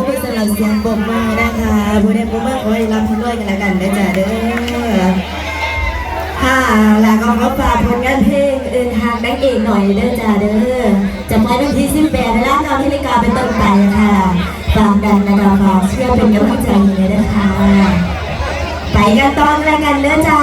อบพระคุณสำหรับเสียงปรบมือนะคะผู้ใดผู้มาขอให้รับด้วยกันล้วกันนะจ๊ะเด้อค่ะแล้วก็ขอฝากผลงานเพลงอื่นทางนักเอกหน่อยเด้อจ้าเด้อจะไปวันที่18เวลา9นาฬิกาเป็นต้นไปค่ะฝากกันนะคะฝากเชื่อเป็นกำลังใจเลยนะคะไปกันตอนล้วกันเด้อจ้า